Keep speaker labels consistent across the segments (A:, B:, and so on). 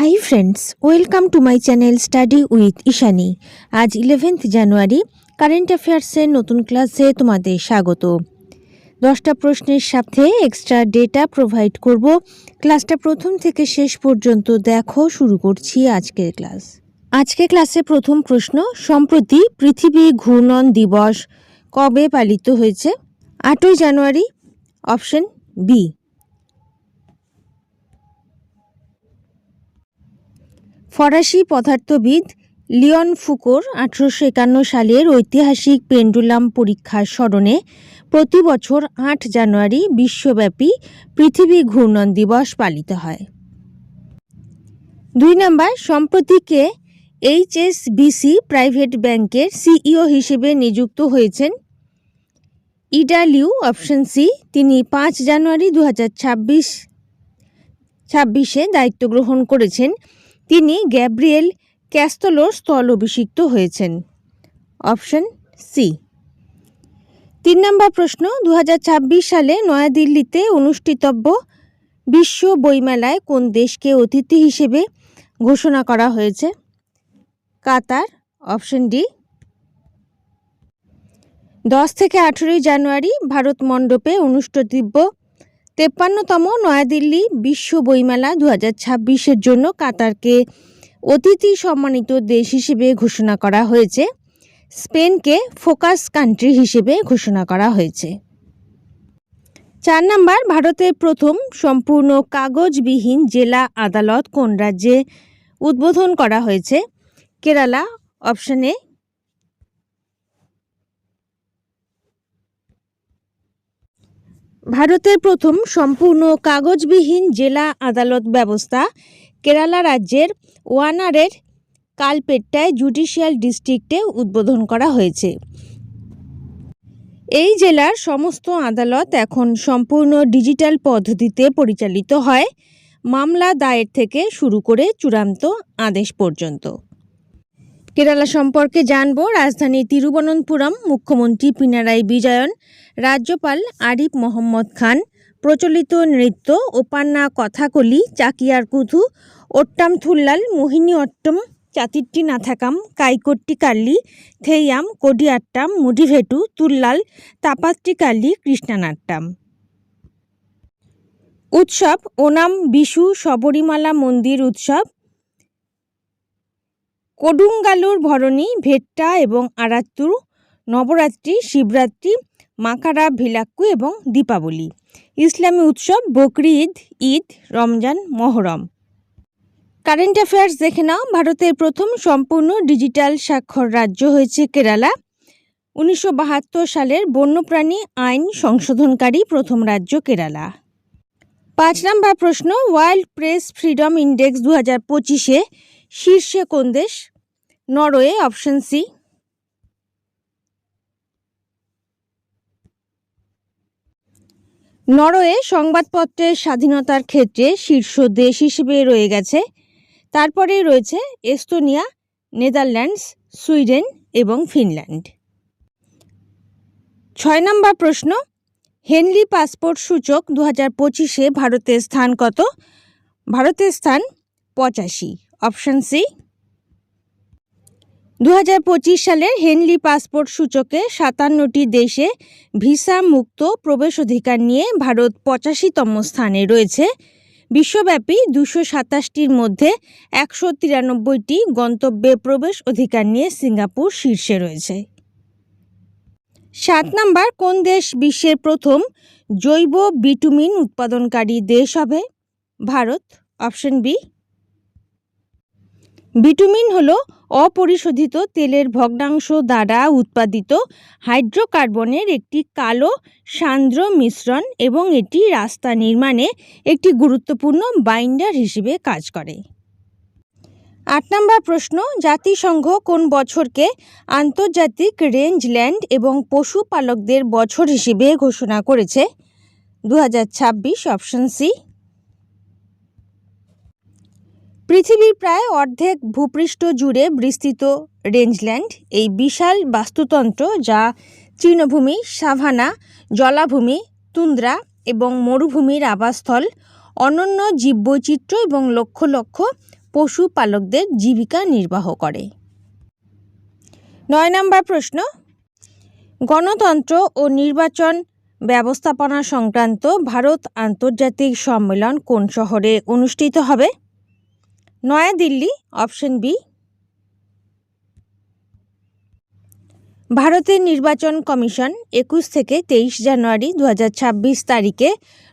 A: Hi friends welcome to my channel study with Ishani আজ eleventh জানুয়ারি current অ্যাফেয়ার্সের নতুন ক্লাসে তোমাদের স্বাগত। দশটা প্রশ্নের সাথে এক্সট্রা ডেটা প্রোভাইড করব। ক্লাসটা প্রথম থেকে শেষ পর্যন্ত দেখো, শুরু করছি আজকের ক্লাস আজকে ক্লাসে প্রথম প্রশ্ন, সম্প্রতি পৃথিবী ঘূর্ণন দিবস কবে পালিত হয়েছে? আটই জানুয়ারি অপশন বি ফরাসি পদার্থবিদ লিওন ফুকোর আঠারোশো একান্ন সালের ঐতিহাসিক পেন্ডুলাম পরীক্ষার স্মরণে প্রতি বছর আট জানুয়ারি বিশ্বব্যাপী পৃথিবী ঘূর্ণন দিবস পালিত হয়। দুই নম্বর সম্প্রতিকে এইচএসবিসি প্রাইভেট ব্যাংকের সিইও হিসেবে নিযুক্ত হয়েছেন ইডালিউ অপশন সি, তিনি পাঁচ জানুয়ারি দু হাজার ছাব্বিশ, ছাব্বিশে দায়িত্ব গ্রহণ করেছেন তিনি গ্যাব্রিয়েল ক্যাস্তলোর স্থল অভিষিক্ত হয়েছেন। Option C. তিন নম্বর প্রশ্ন দু হাজার ছাব্বিশ সালে নয়াদিল্লিতে অনুষ্ঠিতব্য বিশ্ব বইমেলায় কোন দেশকে অতিথি হিসেবে ঘোষণা করা হয়েছে? Qatar, option D. দশ থেকে আঠেরোই জানুয়ারি ভারত মণ্ডপে অনুষ্ঠিতব্য তেপ্পান্নতম নয়াদিল্লি বিশ্ব বইমেলা দু হাজার ছাব্বিশের জন্য কাতারকে অতিথি সম্মানিত দেশ হিসেবে ঘোষণা করা হয়েছে। স্পেনকে ফোকাস কান্ট্রি হিসেবে ঘোষণা করা হয়েছে। চার নম্বর, ভারতের প্রথম সম্পূর্ণ কাগজবিহীন জেলা আদালত কোন রাজ্যে উদ্বোধন করা হয়েছে? কেরালা, অপশন ভারতের প্রথম সম্পূর্ণ কাগজবিহীন জেলা আদালত ব্যবস্থা কেরালা রাজ্যের ওয়ানারের কালপেট্টায় জুডিশিয়াল ডিস্ট্রিক্টে উদ্বোধন করা হয়েছে। এই জেলার সমস্ত আদালত এখন সম্পূর্ণ ডিজিটাল পদ্ধতিতে পরিচালিত হয়। মামলা দায়ের থেকে শুরু করে চূড়ান্ত আদেশ পর্যন্ত। কেরালা সম্পর্কে জানব রাজধানী তিরুবনন্তপুরম মুখ্যমন্ত্রী পিনারাই বিজয়ন, রাজ্যপাল আরিফ মোহাম্মদ খান, প্রচলিত নৃত্য, ওপান্না, কথাকলি, চাকিয়ার কুথু ওট্টাম থুল্লাল, মোহিনী অট্টম, চাতিট্টি নাথাকাম, কাইকট্টি কাল্লি, থেইয়াম, কোডিয়াট্টাম, মুডিভেটু, তুল্লাল, তাপাত্রি কাল্লি, কৃষ্ণানাট্টাম। উৎসব, ওনাম, বিশু, শবরীমালা মন্দির উৎসব কোডুঙ্গালুর ভরণী ভেট্টা এবং আরাত্তুর, নবরাত্রি, শিবরাত্রি, মাকারা, ভিলাক্কু এবং দীপাবলি। ইসলামী উৎসব বকরি ঈদ ঈদ রমজান, মহরম। কারেন্ট অ্যাফেয়ার্স দেখে নাও। ভারতের প্রথম সম্পূর্ণ ডিজিটাল স্বাক্ষর রাজ্য হয়েছে কেরালা। উনিশশো বাহাত্তর সালের বন্যপ্রাণী আইন সংশোধনকারী প্রথম রাজ্য কেরালা। পাঁচ নম্বর প্রশ্ন, ওয়ার্ল্ড প্রেস ফ্রিডম ইন্ডেক্স দু হাজার পঁচিশে শীর্ষে কোন দেশ? নরওয়ে অপশন সি নরওয়ে সংবাদপত্রের স্বাধীনতার ক্ষেত্রে শীর্ষ দেশ হিসেবে রয়ে গেছে। তারপরে রয়েছে এস্তোনিয়া, নেদারল্যান্ডস, সুইডেন এবং ফিনল্যান্ড। ছয় নম্বর প্রশ্ন হেনলি পাসপোর্ট সূচক দু হাজার পঁচিশে ভারতের স্থান কত? ভারতের স্থান পঁচাশি অপশন সি দু সালের হেনলি পাসপোর্ট সূচকে সাতান্নটি দেশে ভিসা মুক্ত প্রবেশ অধিকার নিয়ে ভারত পঁচাশিতম স্থানে রয়েছে। বিশ্বব্যাপী দুশো সাতাশটির মধ্যে একশো তিরানব্বইটি গন্তব্যে প্রবেশ অধিকার নিয়ে সিঙ্গাপুর শীর্ষে রয়েছে। সাত নাম্বার, কোন দেশ বিশ্বের প্রথম জৈব বিটুমিন উৎপাদনকারী দেশ হবে? Bharat, option B. বিটুমিন হল অপরিশোধিত তেলের ভগ্নাংশ দ্বারা উৎপাদিত হাইড্রোকার্বনের একটি কালো সান্দ্র মিশ্রণ এবং এটি রাস্তা নির্মাণে একটি গুরুত্বপূর্ণ বাইন্ডার হিসেবে কাজ করে। আট নম্বর প্রশ্ন, জাতিসংঘ কোন বছরকে আন্তর্জাতিক রেঞ্জল্যান্ড এবং পশুপালকদের বছর হিসেবে ঘোষণা করেছে? দু হাজার ছাব্বিশ অপশন সি। পৃথিবীর প্রায় অর্ধেক ভূপৃষ্ঠ জুড়ে বিস্তৃত রেঞ্জল্যান্ড, এই বিশাল বাস্তুতন্ত্র যা তৃণভূমি, সাভানা, জলাভূমি, তুন্দ্রা এবং মরুভূমির আবাসস্থল, অনন্য জীববৈচিত্র্য এবং লক্ষ লক্ষ পশুপালকদের জীবিকা নির্বাহ করে। নয় নম্বর প্রশ্ন, গণতন্ত্র ও নির্বাচন ব্যবস্থাপনা সংক্রান্ত ভারত আন্তর্জাতিক সম্মেলন কোন শহরে অনুষ্ঠিত হবে? New Delhi option B. ভারতের নির্বাচন কমিশন একুশ থেকে তেইশ জানুয়ারি দু হাজার ছাব্বিশ তারিখে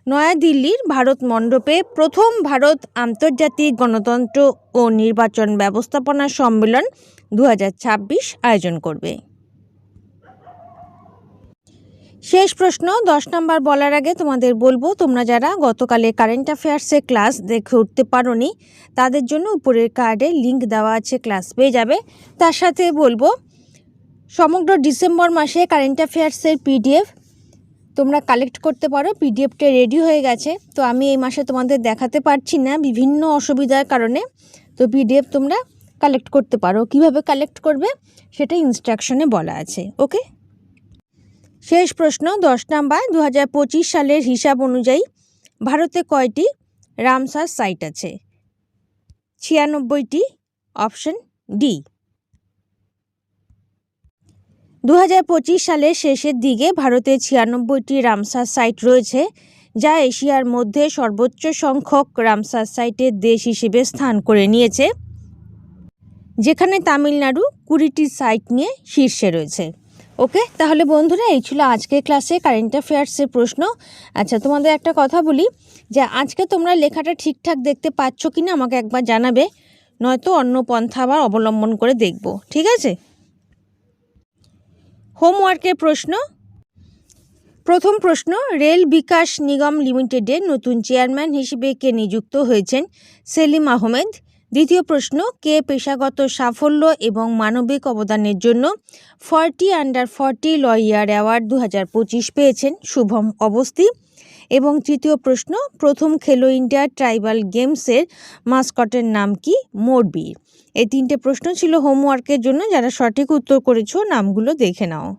A: নয়াদিল্লির ভারত মণ্ডপে প্রথম ভারত আন্তর্জাতিক গণতন্ত্র ও নির্বাচন ব্যবস্থাপনা সম্মেলন দু হাজার ছাব্বিশ আয়োজন করবে। শেষ প্রশ্ন, দশ নম্বর বলার আগে তোমাদের বলব, তোমরা যারা গতকালে কারেন্ট অ্যাফেয়ার্সে ক্লাস দেখে উঠতে পারোনি, তাদের জন্য উপরের কার্ডে লিংক দেওয়া আছে ক্লাস পেয়ে যাবে। তার সাথে বলব, সমগ্র ডিসেম্বর মাসে কারেন্ট অ্যাফেয়ার্সের পিডিএফ তোমরা কালেক্ট করতে পারো পিডিএফটা রেডি হয়ে গেছে। তো আমি এই মাসে তোমাদের দেখাতে পারছি না, বিভিন্ন অসুবিধার কারণে। তো পিডিএফ তোমরা কালেক্ট করতে পারো। কীভাবে কালেক্ট করবে সেটা ইনস্ট্রাকশনে বলা আছে ওকে শেষ প্রশ্ন, দশ নাম্বার দু হাজার পঁচিশ সালের হিসাব অনুযায়ী ভারতে কয়টি রামসার সাইট আছে? ছিয়ানব্বইটি অপশন ডি দু হাজার পঁচিশ সালের শেষের দিকে ভারতে ছিয়ানব্বইটি রামসার সাইট রয়েছে, যা এশিয়ার মধ্যে সর্বোচ্চ সংখ্যক রামসার সাইটের দেশ হিসেবে স্থান করে নিয়েছে, যেখানে তামিলনাড়ু কুড়িটি সাইট নিয়ে শীর্ষে রয়েছে। ওকে, তাহলে বন্ধুরা, এই ছিল আজকের ক্লাসে কারেন্ট অ্যাফেয়ার্সের প্রশ্ন। আচ্ছা তোমাদের একটা কথা বলি, যে আজকে তোমরা লেখাটা ঠিকঠাক দেখতে পাচ্ছ কি না আমাকে একবার জানাবে, নয়তো অন্য পন্থা আবার অবলম্বন করে দেখব, ঠিক আছে? হোমওয়ার্কের প্রশ্ন। প্রথম প্রশ্ন, রেল বিকাশ নিগম লিমিটেডের নতুন চেয়ারম্যান হিসেবে কে নিযুক্ত হয়েছেন? সেলিম আহমেদ। দ্বিতীয় প্রশ্ন, কে পেশাগত সাফল্য এবং মানবিক অবদানের জন্য forty under forty lawyer award দু হাজার পঁচিশ পেয়েছেন? শুভম অবস্থি। এবং তৃতীয় প্রশ্ন, প্রথম খেলো ইন্ডিয়া ট্রাইবাল গেমসের মাস্কটের নাম কি? মোরবি। এই তিনটে প্রশ্ন ছিল হোমওয়ার্কের জন্য। যারা সঠিক উত্তর করেছ, নামগুলো দেখে নাও।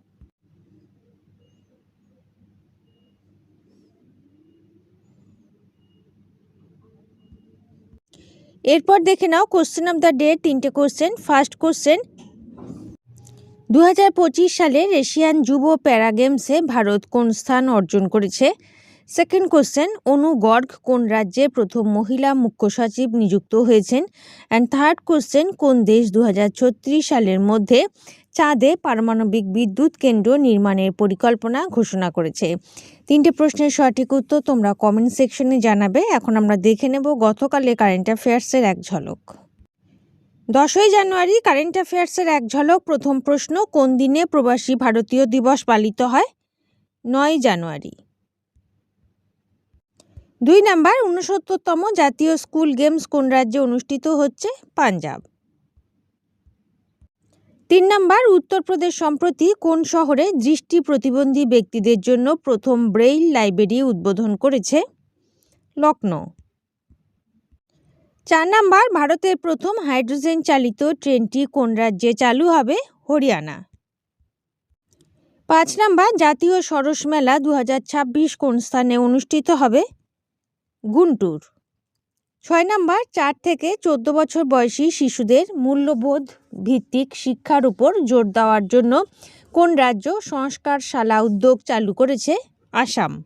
A: এরপর দেখে নাও কোশ্চেন অফ দ্য ডে তিনটে কোশ্চেন ফার্স্ট কোশ্চেন দু হাজার পঁচিশ সালে রেশিয়ান যুব প্যারা গেমসে ভারত কোন স্থান অর্জন করেছে? সেকেন্ড কোশ্চেন অনু গর্গ কোন রাজ্যে প্রথম মহিলা মুখ্য সচিব নিযুক্ত হয়েছেন? অ্যান্ড থার্ড কোশ্চেন কোন দেশ দু হাজার ছত্রিশ সালের মধ্যে চাঁদে পারমাণবিক বিদ্যুৎ কেন্দ্র নির্মাণের পরিকল্পনা ঘোষণা করেছে? তিনটে প্রশ্নের সঠিক উত্তর তোমরা কমেন্ট সেকশনে জানাবে। এখন আমরা দেখে নেব গতকালে কারেন্ট অ্যাফেয়ার্সের এক ঝলক। দশই জানুয়ারি কারেন্ট অ্যাফেয়ার্সের এক ঝলক। প্রথম প্রশ্ন, কোন দিনে প্রবাসী ভারতীয় দিবস পালিত হয়? নয় জানুয়ারি। দুই নাম্বার উনসত্তরতম জাতীয় স্কুল গেমস কোন রাজ্যে অনুষ্ঠিত হচ্ছে? পাঞ্জাব। তিন নাম্বার, উত্তরপ্রদেশ সম্প্রতি কোন শহরে দৃষ্টি প্রতিবন্ধী ব্যক্তিদের জন্য প্রথম ব্রেইল লাইব্রেরি উদ্বোধন করেছে? লখনৌ চার নাম্বার, ভারতের প্রথম হাইড্রোজেন চালিত ট্রেনটি কোন রাজ্যে চালু হবে? হরিয়ানা। পাঁচ নাম্বার, জাতীয় সরস মেলা দু হাজার ছাব্বিশ কোন স্থানে অনুষ্ঠিত হবে? গুন্টুর। ছয় নাম্বার, চার থেকে চোদ্দ বছর বয়সী শিশুদের মূল্যবোধ ভিত্তিক শিক্ষার উপর জোর দেওয়ার জন্য কোন রাজ্য সংস্কারশালা উদ্যোগ চালু করেছে? আসাম।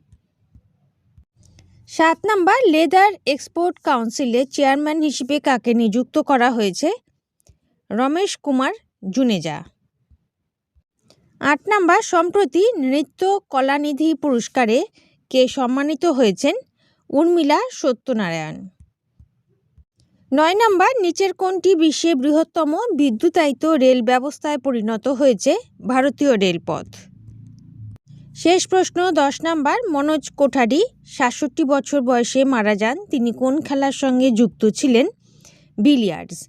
A: সাত নাম্বার, লেদার এক্সপোর্ট কাউন্সিলে চেয়ারম্যান হিসেবে কাকে নিযুক্ত করা হয়েছে? রমেশ কুমার জুনেজা। আট নাম্বার, সম্প্রতি নৃত্য কলানিধি পুরস্কারে কে সম্মানিত হয়েছেন? উর্মিলা সত্যনারায়ণ। নয় নম্বর, নিচের কোনটি বিশ্বের বৃহত্তম বিদ্যুতায়িত রেল ব্যবস্থায় পরিণত হয়েছে ভারতীয় রেলপথ। শেষ প্রশ্ন, দশ নম্বর, মনোজ কোঠারি, সাতষট্টি বছর বয়সে মারা যান। তিনি কোন খেলার সঙ্গে যুক্ত ছিলেন? বিলিয়ার্ডস।